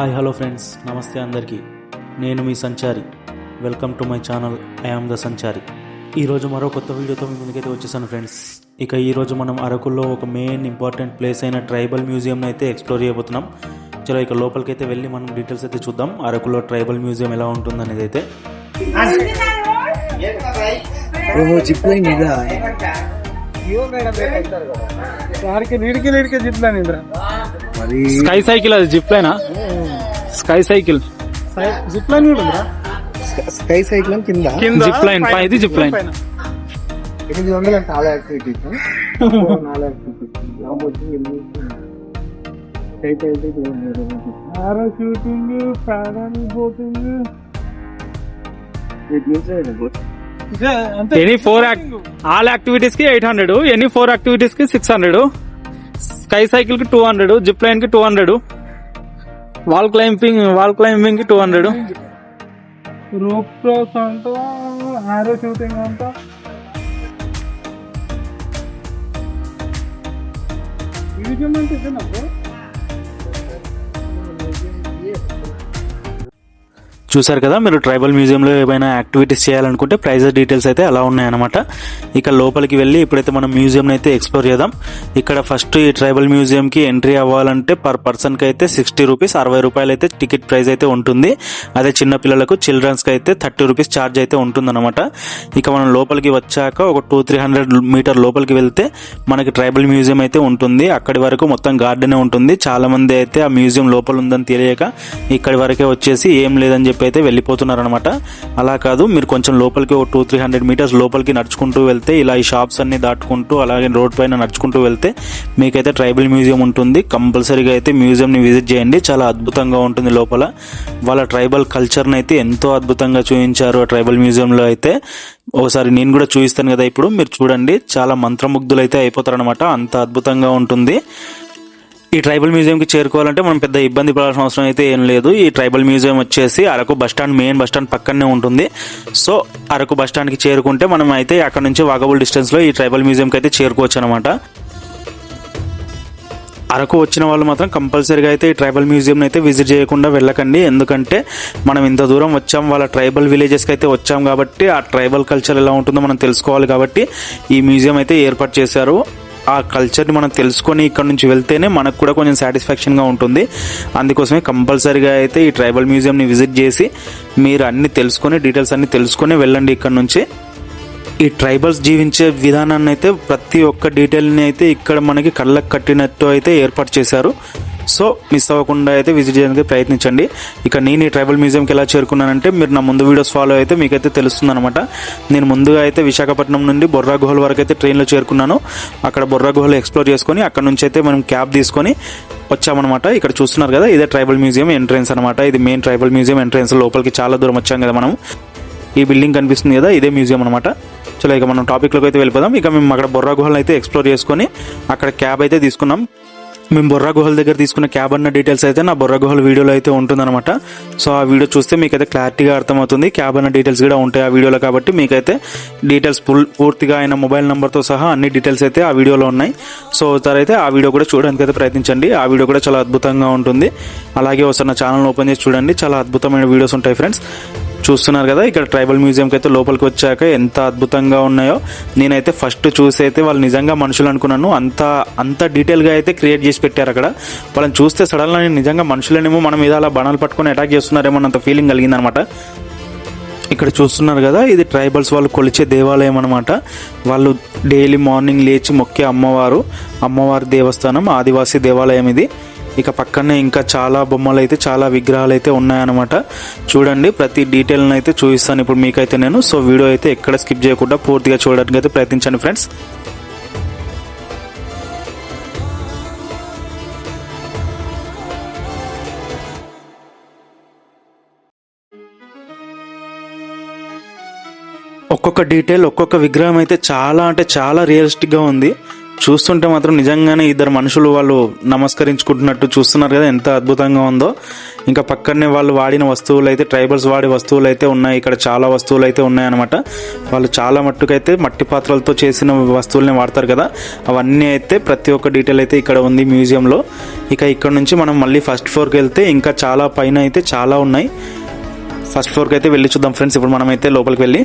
Hi hello friends నమస్తే అందరికీ. నేను మీ సంచారి. Welcome to my channel I am the సంచారి. ఈరోజు మరో కొత్త వీడియోతో మీ ముందుకైతే వచ్చేసాను ఫ్రెండ్స్ ఇక ఈరోజు మనం అరకులో ఒక మెయిన్ ఇంపార్టెంట్ ప్లేస్ అయిన ట్రైబల్ మ్యూజియంని అయితే ఎక్స్ప్లోర్ చేయబోతున్నాం. చలో ఇక లోపలికి అయితే వెళ్ళి మనం డీటెయిల్స్ అయితే చూద్దాం. అరకులో ట్రైబల్ మ్యూజియం ఎలా ఉంటుంది అనేది అయితే. ఓహో జిప్ లైన్ నీడికి నీడికి జిప్ స్కై సైకిల్ అది జిప్ లైనా స్కై సైకిల్ జిప్ లైన్ కూడా స్కై సైకిల్ కింద? కింద జిప్ లైన్ పై ఇది జిప్ లైన్ ఎనిమిది వందల చాలా యాక్టివిటీస్ నాలుగు యాక్టివిటీస్ షూటింగ్ ప్రాణాన్ని బోటింగ్ ఎనీ ఫోర్ ఆల్ యాక్టివిటీస్కి ఎయిట్ హండ్రెడ్ ఎనీ ఫోర్ యాక్టివిటీస్కి సిక్స్ హండ్రెడ్ స్కై సైకిల్కి టూ హండ్రెడ్ జిప్ లైన్కి two hundred wall climbing wall climbing two hundred rope cross అంట ఆరో షూటింగ్ అంట మ్యూజియం అంటే ఇదేనా? చూసారు కదా మీరు ట్రైబల్ మ్యూజియంలో ఏమైనా యాక్టివిటీస్ చేయాలనుకుంటే ప్రైజెస్ డీటెయిల్స్ అయితే అలా ఉన్నాయన్నమాట. ఇక లోపలికి వెళ్ళి ఇప్పుడైతే మనం మ్యూజియంని అయితే ఎక్స్ప్లోర్ చేద్దాం. ఇక్కడ ఫస్ట్ ఈ ట్రైబల్ మ్యూజియంకి ఎంట్రీ అవ్వాలంటే పర్ పర్సన్కి అయితే సిక్స్టీ రూపీస్ అరవై రూపాయలు అయితే టికెట్ ప్రైస్ అయితే ఉంటుంది. అదే చిన్న పిల్లలకు చిల్డ్రన్స్కి అయితే థర్టీ రూపీస్ ఛార్జ్ అయితే ఉంటుందన్నమాట. ఇక మనం లోపలికి వచ్చాక ఒక టూ త్రీ హండ్రెడ్ మీటర్ లోపలికి వెళ్తే మనకి ట్రైబల్ మ్యూజియం అయితే ఉంటుంది. అక్కడి వరకు మొత్తం గార్డెన్ ఉంటుంది. చాలామంది అయితే ఆ మ్యూజియం లోపల ఉందని తెలియక ఇక్కడి వరకే వచ్చేసి ఏం లేదని చెప్పి అయితే వెళ్ళిపోతున్నారు అనమాట అలా కాదు మీరు కొంచెం లోపలికి ఒక టూ త్రీ హండ్రెడ్ మీటర్స్ లోపలికి నడుచుకుంటూ వెళ్తే ఇలా ఈ షాప్స్ అన్ని దాటుకుంటూ అలాగే రోడ్ పైన నడుచుకుంటూ వెళ్తే మీకైతే ట్రైబల్ మ్యూజియం ఉంటుంది. కంపల్సరీగా అయితే మ్యూజియంని విజిట్ చేయండి. చాలా అద్భుతంగా ఉంటుంది లోపల. వాళ్ళ ట్రైబల్ కల్చర్ని అయితే ఎంతో అద్భుతంగా చూపించారు ఆ ట్రైబల్ మ్యూజియంలో అయితే. ఒకసారి నేను కూడా చూపిస్తాను కదా ఇప్పుడు. మీరు చూడండి చాలా మంత్రముగ్ధులైతే అయిపోతారనమాట అంత అద్భుతంగా ఉంటుంది. ఈ ట్రైబల్ మ్యూజియంకి చేరుకోవాలంటే మనం పెద్ద ఇబ్బంది పడాల్సిన అవసరం అయితే ఏం లేదు. ఈ ట్రైబల్ మ్యూజియం వచ్చేసి Araku bus stand main bus stand పక్కనే ఉంటుంది. సో అరకు బస్ స్టాండ్కి చేరుకుంటే మనం అయితే అక్కడ నుంచి వాగబుల్ డిస్టెన్స్లో ఈ ట్రైబల్ మ్యూజియంకి అయితే చేరుకోవచ్చు అనమాట అరకు వచ్చిన వాళ్ళు మాత్రం కంపల్సరీగా అయితే ఈ ట్రైబల్ మ్యూజియం అయితే విజిట్ చేయకుండా వెళ్ళకండి. ఎందుకంటే మనం ఇంత దూరం వచ్చాం వాళ్ళ ట్రైబల్ విలేజెస్కి అయితే వచ్చాం కాబట్టి ఆ ట్రైబల్ కల్చర్ ఎలా ఉంటుందో మనం తెలుసుకోవాలి కాబట్టి ఈ మ్యూజియం అయితే ఏర్పాటు చేశారు. ఆ కల్చర్ని మనం తెలుసుకొని ఇక్కడ నుంచి వెళ్తేనే మనకు కూడా కొంచెం సాటిస్ఫాక్షన్గా ఉంటుంది. అందుకోసమే కంపల్సరీగా అయితే ఈ ట్రైబల్ మ్యూజియంని విజిట్ చేసి మీరు అన్ని తెలుసుకొని డీటెయిల్స్ అన్ని తెలుసుకొని వెళ్ళండి ఇక్కడ నుంచి. ఈ ట్రైబల్స్ జీవించే విధానాన్ని అయితే ప్రతి ఒక్క డీటెయిల్ని అయితే ఇక్కడ మనకి కళ్ళకు కట్టినట్టు అయితే ఏర్పాటు చేశారు. సో మిస్ అవ్వకుండా అయితే విజిట్ చేయడానికి ప్రయత్నించండి. ఇక నేను ఈ ట్రైబల్ మ్యూజియంకి ఎలా చేరుకున్నానంటే మీరు నా ముందు వీడియోస్ ఫాలో అయితే మీకైతే తెలుస్తుంది అనమాట నేను ముందుగా అయితే విశాఖపట్నం నుండి బొర్రా గుహల వరకు అయితే ట్రైన్లో చేరుకున్నాను. అక్కడ బొర్రా గుహలు ఎక్స్ప్లోర్ చేసుకొని అక్కడ నుంచి అయితే మనం క్యాబ్ తీసుకొని వచ్చామన్నమాట. ఇక్కడ చూస్తున్నారు కదా ఇదే ట్రైబల్ మ్యూజియం ఎంట్రెన్స్ అనమాట ఇది మెయిన్ ట్రైబల్ మ్యూజియం ఎంట్రెన్స్ లోపలికి చాలా దూరం వచ్చాం కదా మనం. ఈ బిల్డింగ్ కనిపిస్తుంది కదా ఇదే మ్యూజియం అనమాట చలో ఇక మనం టాపిక్లోకి అయితే వెళ్ళిపోదాం. ఇక మేము అక్కడ బొర్రా గుహలను అయితే ఎక్స్ప్లోర్ చేసుకొని అక్కడ క్యాబ్ అయితే తీసుకున్నాం. మేము బొర్రా గుహల దగ్గర తీసుకున్న క్యాబ్ అన్న డీటెయిల్స్ అయితే నా బొర్రా గుహల వీడియోలో అయితే ఉంటుందన్నమాట. సో ఆ వీడియో చూస్తే మీకైతే క్లారిటీగా అర్థమవుతుంది. క్యాబ్ అన్న డీటెయిల్స్ కూడా ఉంటాయి ఆ వీడియోలో కాబట్టి మీకైతే డీటెయిల్స్ ఫుల్ పూర్తిగా ఆయన మొబైల్ నెంబర్తో సహా అన్ని డీటెయిల్స్ అయితే ఆ వీడియోలో ఉన్నాయి. సో అయితే ఆ వీడియో కూడా చూడడానికి అయితే ప్రయత్నించండి. ఆ వీడియో కూడా చాలా అద్భుతంగా ఉంటుంది. అలాగే ఒకసారి నా ఛానల్ ఓపెన్ చేసి చూడండి. చాలా అద్భుతమైన వీడియోస్ ఉంటాయి ఫ్రెండ్స్ చూస్తున్నారు కదా ఇక్కడ ట్రైబల్ మ్యూజియంకి అయితే లోపలికి వచ్చాక ఎంత అద్భుతంగా ఉన్నాయో. నేనైతే ఫస్ట్ చూసి అయితే వాళ్ళు నిజంగా మనుషులు అనుకున్నాను. అంత అంత డీటెయిల్గా అయితే క్రియేట్ చేసి పెట్టారు అక్కడ. వాళ్ళని చూస్తే సడన్గా నేను నిజంగా మనుషులనేమో మనం మీద అలా బాణాలు పట్టుకొని అటాక్ చేస్తున్నారేమో అంత ఫీలింగ్ కలిగిందనమాట ఇక్కడ చూస్తున్నారు కదా ఇది ట్రైబల్స్ వాళ్ళు కొలిచే దేవాలయం అనమాట వాళ్ళు డైలీ మార్నింగ్ లేచి మొక్కే అమ్మవారు. అమ్మవారి దేవస్థానం ఆదివాసీ దేవాలయం ఇది. ఇక పక్కనే ఇంకా చాలా బొమ్మలు అయితే చాలా విగ్రహాలు అయితే ఉన్నాయన్నమాట. చూడండి ప్రతి డీటెయిల్ని అయితే చూపిస్తాను ఇప్పుడు మీకైతే నేను. సో వీడియో అయితే ఎక్కడ స్కిప్ చేయకుండా పూర్తిగా చూడడానికి అయితే ప్రయత్నించండి ఫ్రెండ్స్. ఒక్కొక్క డీటెయిల్ ఒక్కొక్క విగ్రహం అయితే చాలా అంటే చాలా రియలిస్టిక్గా ఉంది. చూస్తుంటే మాత్రం నిజంగానే ఇద్దరు మనుషులు వాళ్ళు నమస్కరించుకుంటున్నట్టు చూస్తున్నారు కదా ఎంత అద్భుతంగా ఉందో. ఇంకా పక్కనే వాళ్ళు వాడిన వస్తువులు అయితే ట్రైబల్స్ వాడే వస్తువులు అయితే ఉన్నాయి. ఇక్కడ చాలా వస్తువులు అయితే ఉన్నాయన్నమాట. వాళ్ళు చాలా మట్టుకైతే మట్టి పాత్రలతో చేసిన వస్తువులనే వాడతారు కదా. అవన్నీ అయితే ప్రతి ఒక్క డీటెయిల్ అయితే ఇక్కడ ఉంది మ్యూజియంలో. ఇక ఇక్కడ నుంచి మనం మళ్ళీ ఫస్ట్ ఫ్లోర్కి వెళ్తే ఇంకా చాలా పైన అయితే చాలా ఉన్నాయి. ఫస్ట్ ఫ్లోర్కి అయితే వెళ్ళి చూద్దాం ఫ్రెండ్స్. ఇప్పుడు మనమైతే లోపలికి వెళ్ళి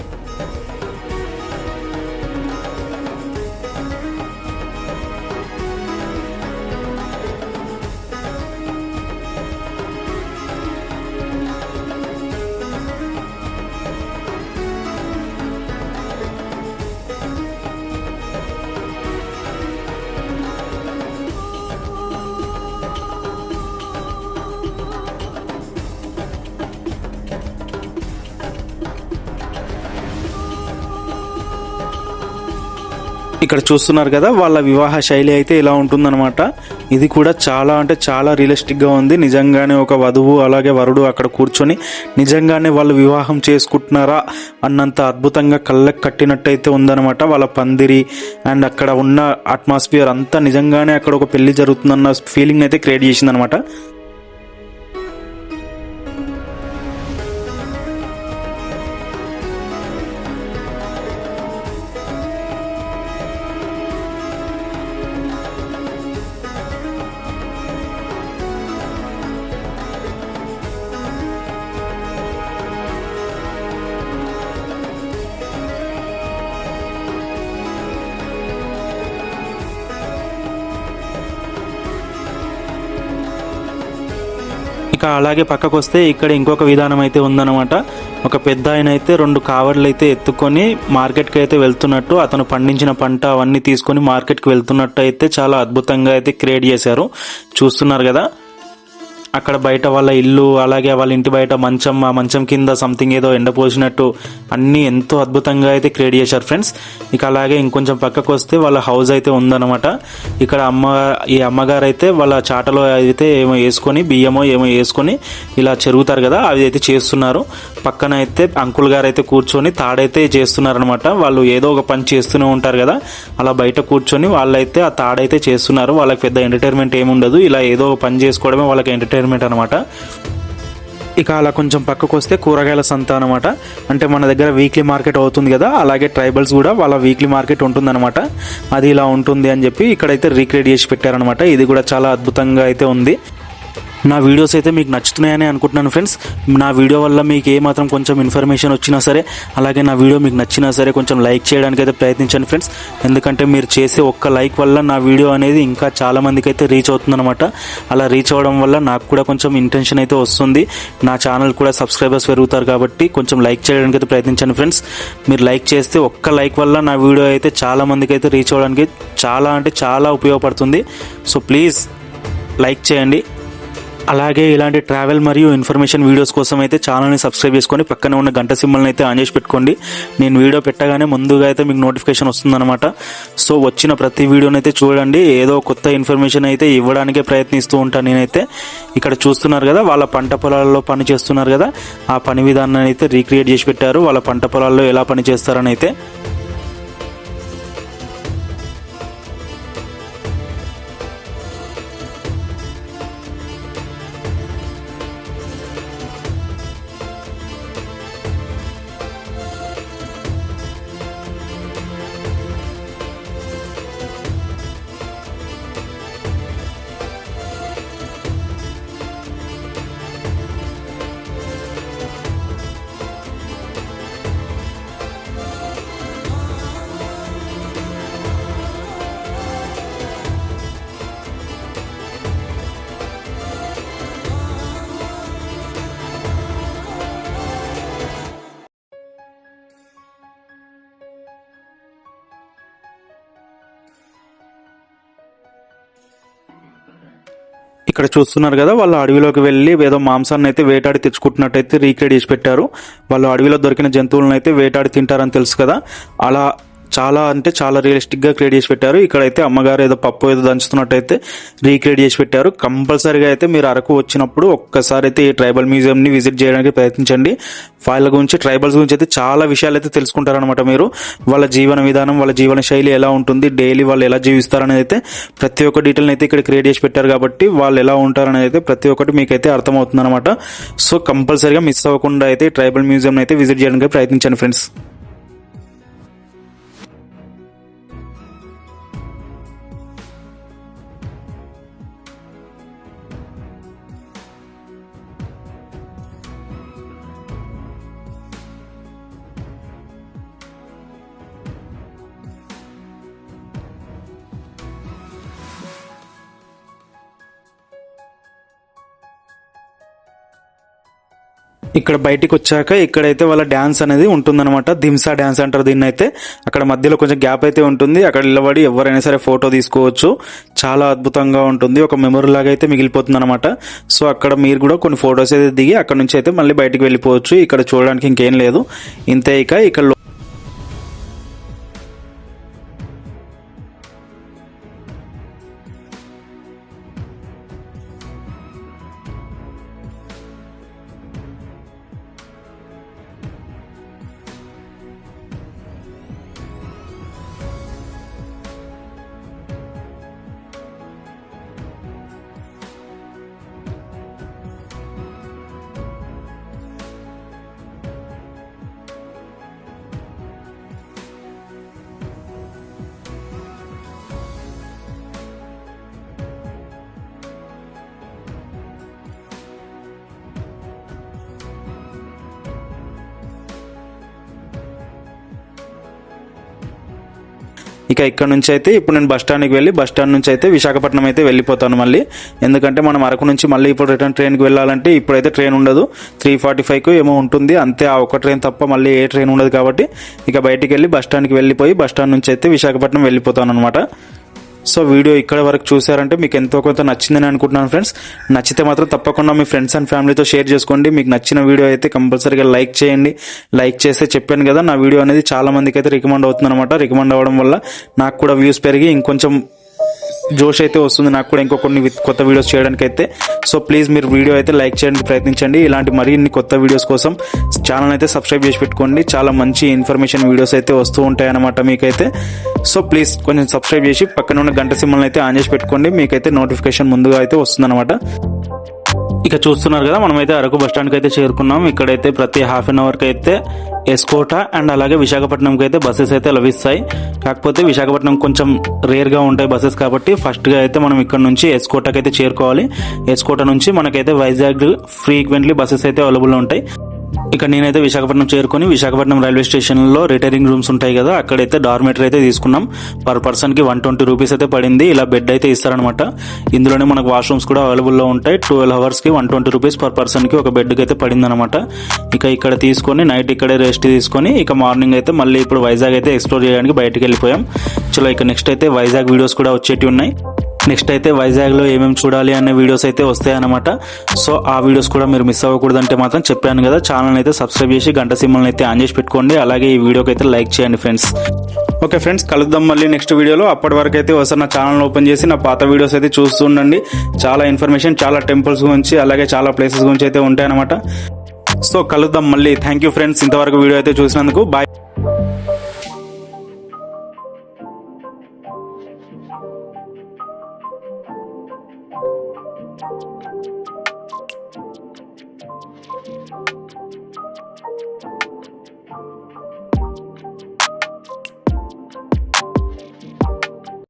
ఇక్కడ చూస్తున్నారు కదా వాళ్ళ వివాహ శైలి అయితే ఇలా ఉంటుందన్నమాట. ఇది కూడా చాలా అంటే చాలా రియలిస్టిక్గా ఉంది. నిజంగానే ఒక వధువు అలాగే వరుడు అక్కడ కూర్చొని నిజంగానే వాళ్ళు వివాహం చేసుకుంటున్నారా అన్నంత అద్భుతంగా కళ్ళకు కట్టినట్టయితే ఉందన్నమాట. వాళ్ళ పందిరి అండ్ అక్కడ ఉన్న అట్మాస్ఫియర్ అంతా నిజంగానే అక్కడ ఒక పెళ్ళి జరుగుతుందన్న ఫీలింగ్ అయితే క్రియేట్ చేసిందనమాట ఇక అలాగే పక్కకు వస్తే ఇక్కడ ఇంకొక విధానం అయితే ఉందన్నమాట. ఒక పెద్ద ఆయన అయితే రెండు కావర్లు అయితే ఎత్తుకొని మార్కెట్కి అయితే వెళ్తున్నట్టు అతను పండించిన పంట అవన్నీ తీసుకొని మార్కెట్కి వెళ్తున్నట్టు అయితే చాలా అద్భుతంగా అయితే క్రియేట్ చేశారు. చూస్తున్నారు కదా. అక్కడ బయట వాళ్ళ ఇల్లు అలాగే వాళ్ళ ఇంటి బయట మంచం ఆ మంచం కింద సంథింగ్ ఏదో ఎండపోసినట్టు అన్నీ ఎంతో అద్భుతంగా అయితే క్రియేట్ చేశారు ఫ్రెండ్స్ ఇక అలాగే ఇంకొంచెం పక్కకు వస్తే వాళ్ళ హౌస్ అయితే ఉందన్నమాట. ఇక్కడ అమ్మ ఈ అమ్మగారు అయితే వాళ్ళ చాటలో అయితే ఏమో వేసుకొని బియ్యమో ఏమో వేసుకొని ఇలా చెరుగుతారు కదా అవి అయితే చేస్తున్నారు. పక్కన అయితే అంకుల్ గారు అయితే కూర్చొని తాడైతే చేస్తున్నారనమాట వాళ్ళు ఏదో ఒక పని చేస్తూనే ఉంటారు కదా అలా బయట కూర్చొని వాళ్ళైతే ఆ తాడైతే చేస్తున్నారు. వాళ్ళకి పెద్ద ఎంటర్టైన్మెంట్ ఏముండదు. ఇలా ఏదో ఒక పని చేసుకోవడమే వాళ్ళకి ఎంటర్టైన్మెంట్ అనమాట ఇక అలా కొంచెం పక్కకు వస్తే కూరగాయల సంత అనమాట అంటే మన దగ్గర వీక్లీ మార్కెట్ అవుతుంది కదా అలాగే ట్రైబల్స్ కూడా వాళ్ళ వీక్లీ మార్కెట్ ఉంటుందన్నమాట. అది ఇలా ఉంటుంది అని చెప్పి ఇక్కడైతే రీక్రియేట్ చేసి పెట్టారనమాట ఇది కూడా చాలా అద్భుతంగా అయితే ఉంది. నా వీడియోస్ అయితే మీకు నచ్చుతున్నాయని అనుకుంటున్నాను ఫ్రెండ్స్. నా వీడియో వల్ల మీకు ఏ మాత్రం కొంచెం ఇన్ఫర్మేషన్ వచ్చినా సరే అలాగే నా వీడియో మీకు నచ్చినా సరే కొంచెం లైక్ చేయడానికి అయితే ప్రయత్నించండి ఫ్రెండ్స్. ఎందుకంటే మీరు చేసే ఒక్క లైక్ వల్ల నా వీడియో అనేది ఇంకా చాలామందికి అయితే రీచ్ అవుతుందన్నమాట. అలా రీచ్ అవ్వడం వల్ల నాకు కూడా కొంచెం ఇంటెన్షన్ అయితే వస్తుంది. నా ఛానల్ కూడా సబ్స్క్రైబర్స్ పెరుగుతారు కాబట్టి కొంచెం లైక్ చేయడానికి అయితే ప్రయత్నించండి ఫ్రెండ్స్. మీరు లైక్ చేస్తే ఒక్క లైక్ వల్ల నా వీడియో అయితే చాలా మందికి అయితే రీచ్ అవ్వడానికి చాలా అంటే చాలా ఉపయోగపడుతుంది. సో ప్లీజ్ లైక్ చేయండి. అలాగే ఇలాంటి ట్రావెల్ మరియు ఇన్ఫర్మేషన్ వీడియోస్ కోసం అయితే ఛానల్ని సబ్స్క్రైబ్ చేసుకొని పక్కనే ఉన్న గంట సింబల్ని అయితే ఆన్ చేసి పెట్టుకోండి. నేను వీడియో పెట్టగానే ముందుగా అయితే మీకు నోటిఫికేషన్ వస్తుందన్నమాట. సో వచ్చిన ప్రతి వీడియోని అయితే చూడండి. ఏదో కొత్త ఇన్ఫర్మేషన్ అయితే ఇవ్వడానికే ప్రయత్నిస్తూ ఉంటాను నేనైతే. ఇక్కడ చూస్తున్నారు కదా వాళ్ళ పంట పొలాల్లో పని చేస్తున్నారు కదా. ఆ పని విధానాన్ని అయితే రీక్రియేట్ చేసి పెట్టారు. వాళ్ళ పంట పొలాల్లో ఎలా పని చేస్తారని అయితే. ఇక్కడ చూస్తున్నారు కదా వాళ్ళు అడవిలోకి వెళ్ళి ఏదో మాంసాన్ని అయితే వేటాడి తెచ్చుకుంటున్నట్టు అయితే రీక్రియేట్ చేసి పెట్టారు. వాళ్ళు అడవిలో దొరికిన జంతువులను అయితే వేటాడి తింటారని తెలుసు కదా. అలా చాలా అంటే చాలా రియలిస్టిక్గా క్రియేట్ చేసి పెట్టారు. ఇక్కడైతే అమ్మగారు ఏదో పప్పు ఏదో దంచుతున్నట్టయితే రీక్రియేట్ చేసి పెట్టారు. కంపల్సరీగా అయితే మీరు అరకు వచ్చినప్పుడు ఒక్కసారి అయితే ఈ ట్రైబల్ మ్యూజియంని విజిట్ చేయడానికి ప్రయత్నించండి. వాళ్ళ గురించి ట్రైబల్స్ గురించి అయితే చాలా విషయాలు అయితే తెలుసుకుంటారనమాట మీరు. వాళ్ళ జీవన విధానం వాళ్ళ జీవన శైలి ఎలా ఉంటుంది డైలీ వాళ్ళు ఎలా జీవిస్తారనేది అయితే ప్రతి ఒక్క డీటెయిల్ అయితే ఇక్కడ క్రియేట్ చేసి పెట్టారు కాబట్టి వాళ్ళు ఎలా ఉంటారనేది అయితే ప్రతి ఒక్కటి మీకైతే అర్థమవుతుంది అనమాట సో కంపల్సరీగా మిస్ అవ్వకుండా అయితే ట్రైబల్ మ్యూజియం అయితే విజిట్ చేయడానికి ప్రయత్నించండి ఫ్రెండ్స్ ఇక్కడ బయటికి వచ్చాక ఇక్కడైతే వాళ్ళ డ్యాన్స్ అనేది ఉంటుందన్నమాట. దింసా డ్యాన్స్ అంటారు దీన్ని అయితే అక్కడ మధ్యలో కొంచెం గ్యాప్ అయితే ఉంటుంది. అక్కడ నిలబడి ఎవరైనా సరే ఫోటో తీసుకోవచ్చు. చాలా అద్భుతంగా ఉంటుంది. ఒక మెమొరీ లాగా అయితే మిగిలిపోతుంది అనమాట సో అక్కడ మీరు కూడా కొన్ని ఫొటోస్ అయితే దిగి అక్కడ నుంచి అయితే మళ్ళీ బయటికి వెళ్ళిపోవచ్చు. ఇక్కడ చూడడానికి ఇంకేం లేదు. ఇంతే ఇక ఇక్కడ ఇక ఇక్కడ నుంచి అయితే ఇప్పుడు నేను బస్ స్టాండ్కి వెళ్ళి బస్ స్టాండ్ నుంచి అయితే విశాఖపట్నం అయితే వెళ్ళిపోతాను మళ్ళీ. ఎందుకంటే మనం అరకు నుంచి మళ్ళీ ఇప్పుడు రిటర్న్ ట్రైన్కి వెళ్ళాలంటే ఇప్పుడైతే ట్రైన్ ఉండదు. త్రీ ఫార్టీ ఫైవ్కి ఏమో ఉంటుంది. అంతే ఆ ఒక ట్రైన్ తప్ప మళ్ళీ ఏ ట్రైన్ ఉండదు కాబట్టి ఇక బయటికి వెళ్ళి బస్ స్టాండ్కి వెళ్ళిపోయి బస్ స్టాండ్ నుంచి అయితే విశాఖపట్నం వెళ్ళిపోతాను అనమాట సో వీడియో ఇక్కడ వరకు చూసారంటే మీకు ఎంతో కొంత నచ్చిందని అనుకుంటున్నాను ఫ్రెండ్స్. నచ్చితే మాత్రం తప్పకుండా మీ ఫ్రెండ్స్ అండ్ ఫ్యామిలీతో షేర్ చేసుకోండి. మీకు నచ్చిన వీడియో అయితే కంపల్సరీగా లైక్ చేయండి. లైక్ చేస్తే చెప్పాను కదా నా వీడియో అనేది చాలా మందికి అయితే రికమెండ్ అవుతుంది అనమాట రికమెండ్ అవ్వడం వల్ల నాకు కూడా వ్యూస్ పెరిగి ఇంకొంచెం జోష్ అయితే వస్తుంది. నాకు కూడా ఇంకో కొన్ని విత్- కొత్త వీడియోస్ చేయడానికి అయితే సో ప్లీజ్ మీరు వీడియో అయితే లైక్ చేయడానికి ప్రయత్నించండి. ఇలాంటి మరిన్ని కొత్త వీడియోస్ కోసం ఛానల్ అయితే సబ్స్క్రైబ్ చేసి పెట్టుకోండి. చాలా మంచి ఇన్ఫర్మేషన్ వీడియోస్ అయితే వస్తూ ఉంటాయి అన్నమాట మీకైతే. సో ప్లీజ్ కొంచెం సబ్స్క్రైబ్ చేసి పక్కన ఉన్న గంట సింబల్ అయితే ఆన్ చేసి పెట్టుకోండి. మీకైతే నోటిఫికేషన్ ముందుగా అయితే వస్తుంది ఇక చూస్తున్నారు కదా మనమైతే అరకు బస్ స్టాండ్కి అయితే చేరుకున్నాం. ఇక్కడైతే ప్రతి హాఫ్ అన్ అవర్కి అయితే ఎస్కోట అండ్ అలాగే విశాఖపట్నంకి అయితే బస్సెస్ అయితే లభిస్తాయి. కాకపోతే విశాఖపట్నం కొంచెం రేర్గా ఉంటాయి బస్సెస్ కాబట్టి ఫస్ట్గా అయితే మనం ఇక్కడ నుంచి ఎస్కోటకి అయితే చేరుకోవాలి. ఎస్కోట నుంచి మనకైతే వైజాగ్ ఫ్రీక్వెంట్లీ బస్సెస్ అయితే అవైలబుల్ ఉంటాయి. ఇక నేనైతే విశాఖపట్నం చేరుకొని విశాఖపట్నం రైల్వే స్టేషన్లో రిటైరింగ్ రూమ్స్ ఉంటాయి కదా అక్కడైతే డార్మేటరీ అయితే తీసుకున్నాం. పర్ పర్సన్కి వన్ ట్వంటీ రూపీస్ అయితే పడింది. ఇలా బెడ్ అయితే ఇస్తారనమాట ఇందులోనే మనకు వాష్రూమ్స్ కూడా అవైలబుల్లో ఉంటాయి. ట్వెల్వ్ అవర్స్కి వన్ ట్వంటీ రూపీస్ పర్ పర్సన్కి ఒక బెడ్కి అయితే పడింది అనమాట ఇక ఇక్కడ తీసుకొని నైట్ ఇక్కడే రెస్ట్ తీసుకొని ఇక మార్నింగ్ అయితే మళ్ళీ ఇప్పుడు వైజాగ్ అయితే ఎక్స్ప్లోర్ చేయడానికి బయటకు వెళ్ళిపోయాం. చలో ఇక నెక్స్ట్ అయితే వైజాగ్ వీడియోస్ కూడా వచ్చేటివి ఉన్నాయి. నెక్స్ట్ అయితే వైజాగ్లో ఏమేమి చూడాలి అనే వీడియోస్ అయితే వస్తాయన్నమాట. సో ఆ వీడియోస్ కూడా మీరు మిస్ అవ్వకూడదంటే మాత్రం చెప్పాను కదా ఛానల్ అయితే సబ్స్క్రైబ్ చేసి గంట సింబల్ని అయితే ఆన్ చేసి పెట్టుకోండి అలాగే ఈ వీడియోకి అయితే లైక్ చేయండి ఫ్రెండ్స్. ఓకే ఫ్రెండ్స్ కలుద్దాం మళ్ళీ నెక్స్ట్ వీడియోలో. అప్పటి వరకు అయితే ఒకసారి నా ఛానల్ ఓపెన్ చేసి నా పాత వీడియోస్ అయితే చూస్తూ ఉండండి. చాలా ఇన్ఫర్మేషన్ చాలా టెంపుల్స్ గురించి అలాగే చాలా ప్లేసెస్ గురించి అయితే ఉంటాయన్నమాట. సో కలుద్దాం మళ్ళీ. థ్యాంక్ యూ ఫ్రెండ్స్ ఇంతవరకు వీడియో అయితే చూసినందుకు. బాయ్.